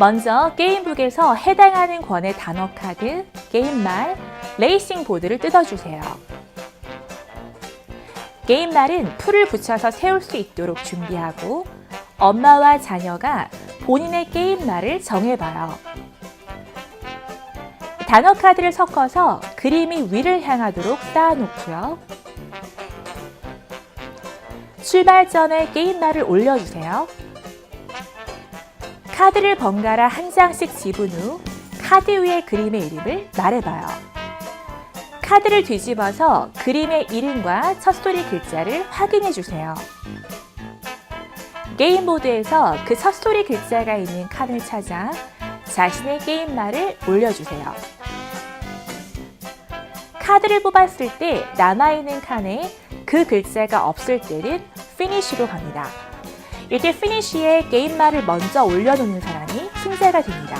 먼저 게임북에서 해당하는 권의 단어 카드, 게임말, 레이싱 보드를 뜯어주세요. 게임말은 풀을 붙여서 세울 수 있도록 준비하고 엄마와 자녀가 본인의 게임말을 정해봐요. 단어 카드를 섞어서 그림이 위를 향하도록 쌓아놓고요. 출발 전에 게임말을 올려주세요. 카드를 번갈아 한 장씩 집은 후 카드 위의 그림의 이름을 말해봐요. 카드를 뒤집어서 그림의 이름과 첫 소리 글자를 확인해 주세요. 게임보드에서 그 첫 소리 글자가 있는 칸을 찾아 자신의 게임말을 올려주세요. 카드를 뽑았을 때 남아있는 칸에 그 글자가 없을 때는 피니쉬로 갑니다. 이때 피니쉬에 게임말을 먼저 올려놓는 사람이 승자가 됩니다.